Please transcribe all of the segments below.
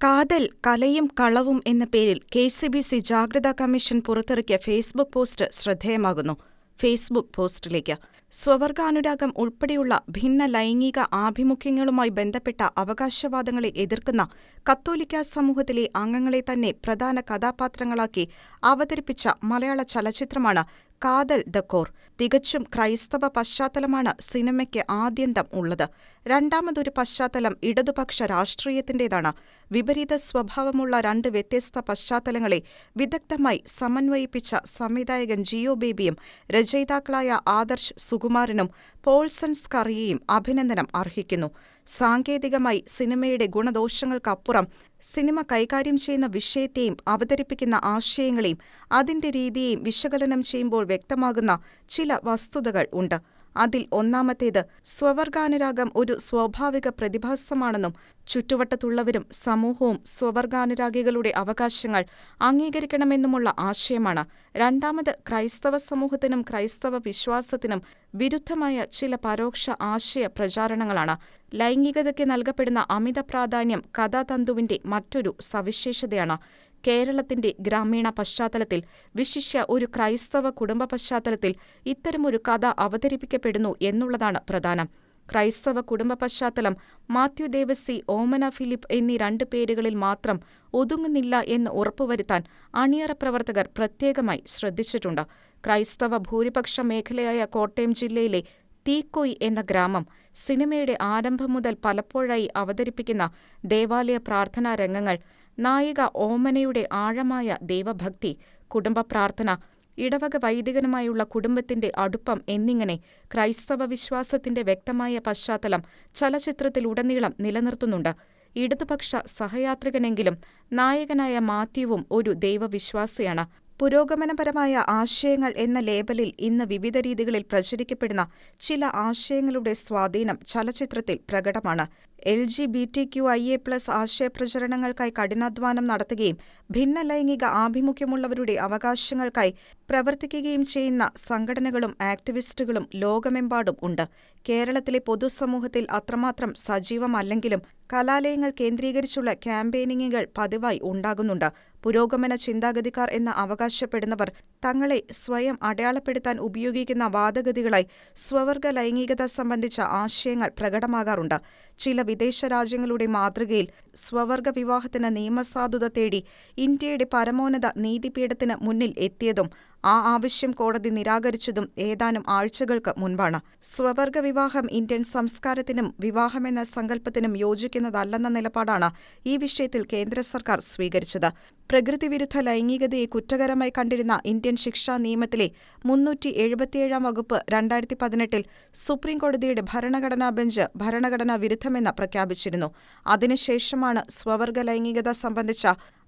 കാതൽ കലയും കളവും എന്ന പേരിൽ കെ സി ബി സി ജാഗ്രതാ കമ്മീഷൻ പുറത്തിറക്കിയ ഫേസ്ബുക്ക് പോസ്റ്റ് ശ്രദ്ധേയമാകുന്നു. ഫേസ്ബുക്ക് പോസ്റ്റിലേക്ക്. സ്വവർഗാനുരാഗം ഉൾപ്പെടെയുള്ള ഭിന്ന ലൈംഗിക ആഭിമുഖ്യങ്ങളുമായി ബന്ധപ്പെട്ട അവകാശവാദങ്ങളെ എതിർക്കുന്ന കത്തോലിക്ക സമൂഹത്തിലെ അംഗങ്ങളെ തന്നെ പ്രധാന കഥാപാത്രങ്ങളാക്കി അവതരിപ്പിച്ച മലയാള ചലച്ചിത്രമാണ് കാതൽ ദ കോർ. തികച്ചും ക്രൈസ്തവ പശ്ചാത്തലമാണ് സിനിമയ്ക്ക് ആദ്യന്തം ഉള്ളത്. രണ്ടാമതൊരു പശ്ചാത്തലം ഇടതുപക്ഷ രാഷ്ട്രീയത്തിന്റേതാണ് വിപരീത സ്വഭാവമുള്ള രണ്ട് വ്യത്യസ്ത പശ്ചാത്തലങ്ങളെ വിദഗ്ധമായി സമന്വയിപ്പിച്ച സംവിധായകൻ ജിയോ ബേബിയും രചയിതാക്കളായ ആദർശ് സുകുമാരനും പോൾസൺ സ്കറിയയും അഭിനന്ദനം അർഹിക്കുന്നു. സാങ്കേതികമായി സിനിമയുടെ ഗുണദോഷങ്ങൾക്കപ്പുറം സിനിമ കൈകാര്യം ചെയ്യുന്ന വിഷയത്തെയും അവതരിപ്പിക്കുന്ന ആശയങ്ങളെയും അതിന്റെ രീതിയെയും വിശകലനം ചെയ്യുമ്പോൾ വ്യക്തമാകുന്ന ചില വസ്തുതകൾ ഉണ്ട്. അതിൽ ഒന്നാമത്തേത് സ്വവർഗാനുരാഗം ഒരു സ്വാഭാവിക പ്രതിഭാസമാണെന്നും ചുറ്റുവട്ടത്തുള്ളവരും സമൂഹവും സ്വവർഗാനുരാഗികളുടെ അവകാശങ്ങൾ അംഗീകരിക്കണമെന്നുമുള്ള ആശയമാണ്. രണ്ടാമത് ക്രൈസ്തവ സമൂഹത്തിനും ക്രൈസ്തവ വിശ്വാസത്തിനും വിരുദ്ധമായ ചില പരോക്ഷ ആശയ പ്രചാരണങ്ങളാണ്. ലൈംഗികതയ്ക്ക് നൽകപ്പെടുന്ന അമിത പ്രാധാന്യം കഥാതന്തുവിന്റെ മറ്റൊരു സവിശേഷതയാണ്. കേരളത്തിന്റെ ഗ്രാമീണ പശ്ചാത്തലത്തിൽ വിശിഷ്യ ഒരു ക്രൈസ്തവ കുടുംബ പശ്ചാത്തലത്തിൽ ഇത്തരമൊരു കഥ അവതരിപ്പിക്കപ്പെടുന്നു എന്നുള്ളതാണ് പ്രധാനം. ക്രൈസ്തവ കുടുംബ പശ്ചാത്തലം മാത്യു ദേവസി ഓമന ഫിലിപ്പ് എന്നീ രണ്ട് പേരുകളിൽ മാത്രം ഒതുങ്ങുന്നില്ല എന്ന് ഉറപ്പുവരുത്താൻ അണിയറ പ്രവർത്തകർ പ്രത്യേകമായി ശ്രദ്ധിച്ചിട്ടുണ്ട്. ക്രൈസ്തവ ഭൂരിപക്ഷ മേഖലയായ കോട്ടയം ജില്ലയിലെ തീക്കൊയ് എന്ന ഗ്രാമം സിനിമയുടെ ആരംഭം മുതൽ പലപ്പോഴായി അവതരിപ്പിക്കുന്ന ദേവാലയ പ്രാർത്ഥനാ രംഗങ്ങൾ നായിക ഓമനയുടെ ആഴമായ ദൈവഭക്തി കുടുംബപ്രാർത്ഥന ഇടവക വൈദികനുമായുള്ള കുടുംബത്തിന്റെ അടുപ്പം എന്നിങ്ങനെ ക്രൈസ്തവ വിശ്വാസത്തിന്റെ വ്യക്തമായ പശ്ചാത്തലം ചലച്ചിത്രത്തിലുടനീളം നിലനിർത്തുന്നുണ്ട്. ഇടതുപക്ഷ സഹയാത്രികനെങ്കിലും നായകനായ മാത്യുവും ഒരു ദൈവവിശ്വാസിയാണ്. പുരോഗമനപരമായ ആശയങ്ങൾ എന്ന ലേബലിൽ ഇന്ന് വിവിധ രീതികളിൽ പ്രചരിക്കപ്പെടുന്ന ചില ആശയങ്ങളുടെ സ്വാധീനം ചലച്ചിത്രത്തിൽ പ്രകടമാണ്. L G B T Q I A plus ആശയപ്രചരണങ്ങൾക്കായി കഠിനാധ്വാനം നടത്തുകയും ഭിന്ന ലൈംഗിക ആഭിമുഖ്യമുള്ളവരുടെ അവകാശങ്ങൾക്കായി പ്രവർത്തിക്കുകയും ചെയ്യുന്ന സംഘടനകളും ആക്ടിവിസ്റ്റുകളും ലോകമെമ്പാടും ഉണ്ട്. കേരളത്തിലെ പൊതുസമൂഹത്തിൽ അത്രമാത്രം സജീവമല്ലെങ്കിലും കലാലയങ്ങൾ കേന്ദ്രീകരിച്ചുള്ള ക്യാമ്പയിനിങ്ങുകൾ പതിവായി ഉണ്ടാകുന്നുണ്ട്. പുരോഗമന ചിന്താഗതിക്കാർ എന്ന് അവകാശപ്പെടുന്നവർ തങ്ങളെ സ്വയം അടയാളപ്പെടുത്താൻ ഉപയോഗിക്കുന്ന വാദഗതികളായി സ്വവർഗ ലൈംഗികത സംബന്ധിച്ച ആശയങ്ങൾ പ്രകടമാകാറുണ്ട്. ചില വിദേശ രാജ്യങ്ങളുടെ മാതൃകയിൽ സ്വവർഗ വിവാഹത്തിന് നിയമസാധുത തേടി ഇന്ത്യയുടെ പരമോന്നത നീതിപീഠത്തിന് മുന്നിൽ എത്തിയതും ആ ആവശ്യം കോടതി നിരാകരിച്ചതും ഏതാനും ആഴ്ചകൾക്ക് മുൻപാണ്. സ്വവർഗ വിവാഹം ഇന്ത്യൻ സംസ്കാരത്തിനും വിവാഹമെന്ന സങ്കല്പത്തിനും യോജിക്കുന്നതല്ലെന്ന നിലപാടാണ് ഈ വിഷയത്തിൽ കേന്ദ്ര സർക്കാർ സ്വീകരിച്ചത്. പ്രകൃതിവിരുദ്ധ ലൈംഗികതയെ കുറ്റകരമായി കണ്ടിരുന്ന ഇന്ത്യൻ ശിക്ഷാ നിയമത്തിലെ മുന്നൂറ്റി എഴുപത്തിയേഴാം വകുപ്പ് രണ്ടായിരത്തി പതിനെട്ടിൽ സുപ്രീംകോടതിയുടെ ഭരണഘടനാ ബെഞ്ച് ഭരണഘടനാ വിരുദ്ധമെന്ന് പ്രഖ്യാപിച്ചിരുന്നു. അതിനുശേഷമാണ് സ്വവർഗ ലൈംഗികത സംബന്ധിച്ച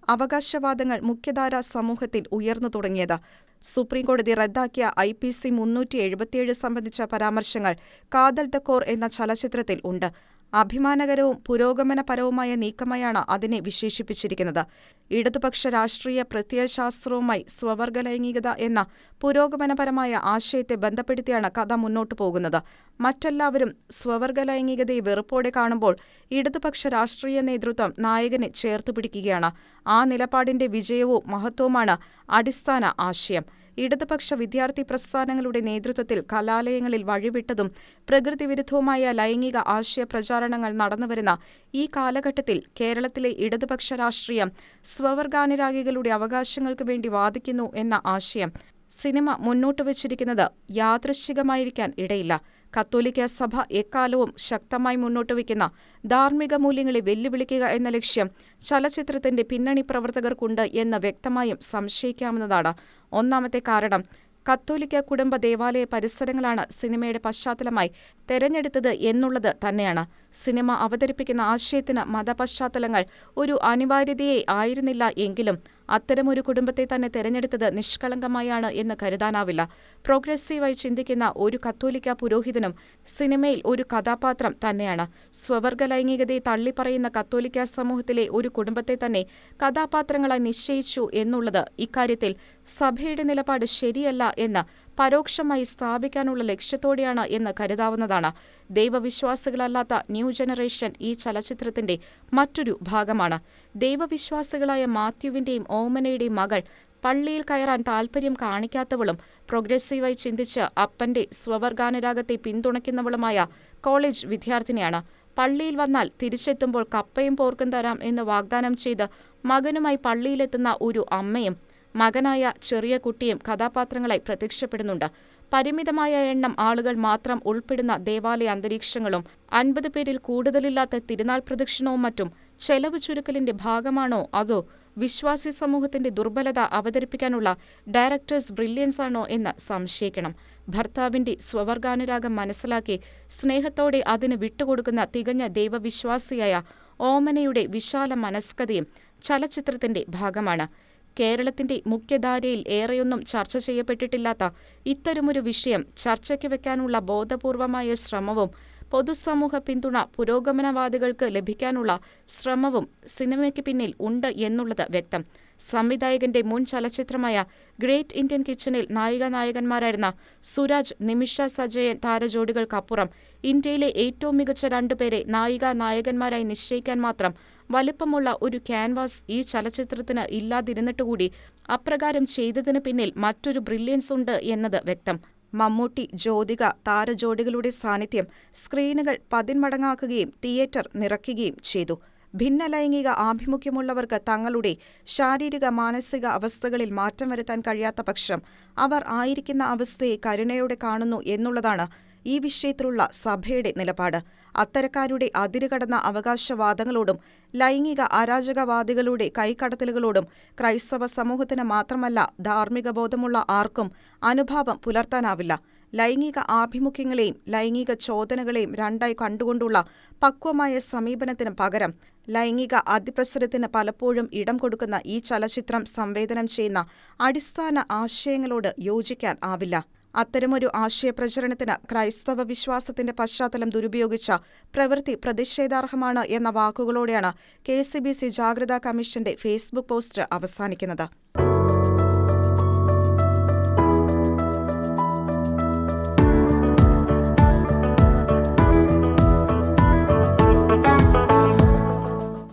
അവകാശവാദങ്ങൾ മുഖ്യധാരാ സമൂഹത്തിൽ ഉയർന്നു തുടങ്ങിയത്. സുപ്രീംകോടതി റദ്ദാക്കിയ ഐ പി സി മുന്നൂറ്റി എഴുപത്തിയേഴ് സംബന്ധിച്ച പരാമർശങ്ങൾ കാതൽ ദ കോർ എന്ന ചലച്ചിത്രത്തിൽ ഉണ്ട്. അഭിമാനകരവും പുരോഗമനപരവുമായ നീക്കമായാണ് അതിനെ വിശേഷിപ്പിച്ചിരിക്കുന്നത്. ഇടതുപക്ഷ രാഷ്ട്രീയ പ്രത്യയശാസ്ത്രവുമായി സ്വവർഗ ലൈംഗികത എന്ന പുരോഗമനപരമായ ആശയത്തെ ബന്ധപ്പെടുത്തിയാണ് കഥ മുന്നോട്ടു പോകുന്നത്. മറ്റെല്ലാവരും സ്വവർഗ ലൈംഗികതയെ വെറുപ്പോടെ കാണുമ്പോൾ ഇടതുപക്ഷ രാഷ്ട്രീയ നേതൃത്വം നായകനെ ചേർത്തുപിടിക്കുകയാണ് ആ നിലപാടിന്റെ വിജയവും മഹത്വവുമാണ് അടിസ്ഥാന ആശയം. ഇടതുപക്ഷ വിദ്യാർത്ഥി പ്രസ്ഥാനങ്ങളുടെ നേതൃത്വത്തിൽ കലാലയങ്ങളിൽ വഴിവിട്ടതും പ്രകൃതിവിരുദ്ധവുമായ ലൈംഗിക ആശയ പ്രചാരണങ്ങൾ നടന്നുവരുന്ന ഈ കാലഘട്ടത്തിൽ കേരളത്തിലെ ഇടതുപക്ഷ രാഷ്ട്രീയം സ്വവർഗാനുരാഗികളുടെ അവകാശങ്ങൾക്ക് വേണ്ടി വാദിക്കുന്നു എന്ന ആശയം സിനിമ മുന്നോട്ട് വച്ചിരിക്കുന്നത് യാദൃശ്ചികമായിരിക്കാൻ ഇടയില്ല. കത്തോലിക്ക സഭ എക്കാലവും ശക്തമായി മുന്നോട്ട് വയ്ക്കുന്ന ധാർമ്മിക മൂല്യങ്ങളെ വെല്ലുവിളിക്കുക എന്ന ലക്ഷ്യം ചലച്ചിത്രത്തിന്റെ പിന്നണി പ്രവർത്തകർക്കുണ്ട് എന്ന് വ്യക്തമായും സംശയിക്കാവുന്നതാണ് ഒന്നാമത്തെ കാരണം. കത്തോലിക്ക കുടുംബ ദേവാലയ പരിസരങ്ങളാണ് സിനിമയുടെ പശ്ചാത്തലമായി തെരഞ്ഞെടുത്തത് എന്നുള്ളത് തന്നെയാണ്. സിനിമ അവതരിപ്പിക്കുന്ന ആശയത്തിന് മതപശ്ചാത്തലങ്ങൾ ഒരു അനിവാര്യതയെ ആയിരുന്നില്ല എങ്കിലും അത്തരമൊരു കുടുംബത്തെ തന്നെ തെരഞ്ഞെടുത്തത് നിഷ്കളങ്കമായാണ് എന്ന് കരുതാനാവില്ല. പ്രോഗ്രസീവായി ചിന്തിക്കുന്ന ഒരു കത്തോലിക്ക പുരോഹിതനും സിനിമയിൽ ഒരു കഥാപാത്രം തന്നെയാണ്. സ്വവർഗ ലൈംഗികതയെ തള്ളിപ്പറയുന്ന കത്തോലിക്ക സമൂഹത്തിലെ ഒരു കുടുംബത്തെ തന്നെ കഥാപാത്രങ്ങളായി നിശ്ചയിച്ചു എന്നുള്ളത് ഇക്കാര്യത്തിൽ സഭയുടെ നിലപാട് ശരിയല്ല എന്ന് പരോക്ഷമായി സ്ഥാപിക്കാനുള്ള ലക്ഷ്യത്തോടെയാണ് എന്ന് കരുതാവുന്നതാണ്. ദൈവവിശ്വാസികളല്ലാത്ത ന്യൂ ജനറേഷൻ ഈ ചലച്ചിത്രത്തിന്റെ മറ്റൊരു ഭാഗമാണ്. ദൈവവിശ്വാസികളായ മാത്യുവിന്റെയും ഓമനയുടെയും മകൾ പള്ളിയിൽ കയറാൻ താൽപര്യം കാണിക്കാത്തവളും പ്രോഗ്രസീവായി ചിന്തിച്ച് അപ്പന്റെ സ്വവർഗാനുരാഗത്തെ പിന്തുണയ്ക്കുന്നവളുമായ കോളേജ് വിദ്യാർത്ഥിനിയാണ്. പള്ളിയിൽ വന്നാൽ തിരിച്ചെത്തുമ്പോൾ കപ്പയും പോർക്കും തരാം എന്ന് വാഗ്ദാനം ചെയ്ത് മകനുമായി പള്ളിയിലെത്തുന്ന ഒരു അമ്മയും മകനായ ചെറിയ കുട്ടിയും കഥാപാത്രങ്ങളായി പ്രത്യക്ഷപ്പെടുന്നുണ്ട്. പരിമിതമായ എണ്ണം ആളുകൾ മാത്രം ഉൾപ്പെടുന്ന ദേവാലയ അന്തരീക്ഷങ്ങളും അൻപത് പേരിൽ കൂടുതലില്ലാത്ത തിരുനാൾ പ്രദക്ഷിണവും മറ്റും ചെലവ് ചുരുക്കലിന്റെ ഭാഗമാണോ അതോ വിശ്വാസി സമൂഹത്തിന്റെ ദുർബലത അവതരിപ്പിക്കാനുള്ള ഡയറക്ടേഴ്സ് ബ്രില്യൻസ് ആണോ എന്ന് സംശയിക്കണം. ഭർത്താവിന്റെ സ്വവർഗാനുരാഗം മനസ്സിലാക്കി സ്നേഹത്തോടെ അതിന് വിട്ടുകൊടുക്കുന്ന തികഞ്ഞ ദൈവവിശ്വാസിയായ ഓമനയുടെ വിശാല മനസ്കതയും ചലച്ചിത്രത്തിന്റെ ഭാഗമാണ്. കേരളത്തിന്റെ മുഖ്യധാരയിൽ ഏറെയൊന്നും ചർച്ച ചെയ്യപ്പെട്ടിട്ടില്ലാത്ത ഇത്തരമൊരു വിഷയം ചർച്ചയ്ക്ക് വെക്കാനുള്ള ബോധപൂർവമായ ശ്രമവും പൊതുസമൂഹ പിന്തുണ പുരോഗമനവാദികൾക്ക് ലഭിക്കാനുള്ള ശ്രമവും സിനിമയ്ക്ക് പിന്നിൽ ഉണ്ട് എന്നുള്ളത് വ്യക്തം. സംവിധായകന്റെ മുൻ ചലച്ചിത്രമായ ഗ്രേറ്റ് ഇന്ത്യൻ കിച്ചണിൽ നായികാനായകന്മാരായിരുന്ന സുരാജ് നിമിഷ സജയൻ താരജോഡികൾക്കപ്പുറം ഇന്ത്യയിലെ ഏറ്റവും മികച്ച രണ്ടുപേരെ നായിക നായകന്മാരായി നിശ്ചയിക്കാൻ മാത്രം വലിപ്പമുള്ള ഒരു ക്യാൻവാസ് ഈ ചലച്ചിത്രത്തിന് ഇല്ലാതിരുന്നിട്ടുകൂടി അപ്രകാരം ചെയ്തതിന് പിന്നിൽ മറ്റൊരു ബ്രില്യൻസ് ഉണ്ട് എന്നത് വ്യക്തം. മമ്മൂട്ടി ജ്യോതിക താരജോഡികളുടെ സാന്നിധ്യം സ്ക്രീനുകൾ പതിന്മടങ്ങാക്കുകയും തിയേറ്റർ നിറയ്ക്കുകയും ചെയ്തു. ഭിന്നലൈംഗിക ആഭിമുഖ്യമുള്ളവർക്ക് തങ്ങളുടെ ശാരീരിക മാനസിക അവസ്ഥകളിൽ മാറ്റം വരുത്താൻ കഴിയാത്ത പക്ഷം അവർ ആയിരിക്കുന്ന അവസ്ഥയെ കരുണയോടെ കാണുന്നു എന്നുള്ളതാണ് ഈ വിഷയത്തിലുള്ള സഭയുടെ നിലപാട്. അത്തരക്കാരുടെ അതിരുകടന്ന അവകാശവാദങ്ങളോടും ലൈംഗിക അരാജകവാദികളുടെ കൈക്കടത്തലുകളോടും ക്രൈസ്തവ സമൂഹത്തിന് മാത്രമല്ല ധാർമ്മിക ബോധമുള്ള ആർക്കും അനുഭാവം പുലർത്താനാവില്ല. ലൈംഗിക ആഭിമുഖ്യങ്ങളെയും ലൈംഗിക ചോദനകളെയും രണ്ടായി കണ്ടുകൊണ്ടുള്ള പക്വമായ സമീപനത്തിന് പകരം ലൈംഗിക അതിപ്രസരത്തിന് പലപ്പോഴും ഇടം കൊടുക്കുന്ന ഈ ചലച്ചിത്രം സംവേദനം ചെയ്യുന്ന അടിസ്ഥാന ആശയങ്ങളോട് യോജിക്കാൻ ആവില്ല. അത്തരമൊരു ആശയപ്രചരണത്തിന് ക്രൈസ്തവ വിശ്വാസത്തിന്റെ പശ്ചാത്തലം ദുരുപയോഗിച്ച പ്രവൃത്തി പ്രതിഷേധാർഹമാണ് എന്ന വാക്കുകളോടെയാണ് കെ സി ബി സി ജാഗ്രതാ കമ്മീഷന്റെ ഫേസ്ബുക്ക് പോസ്റ്റ് അവസാനിക്കുന്നത്.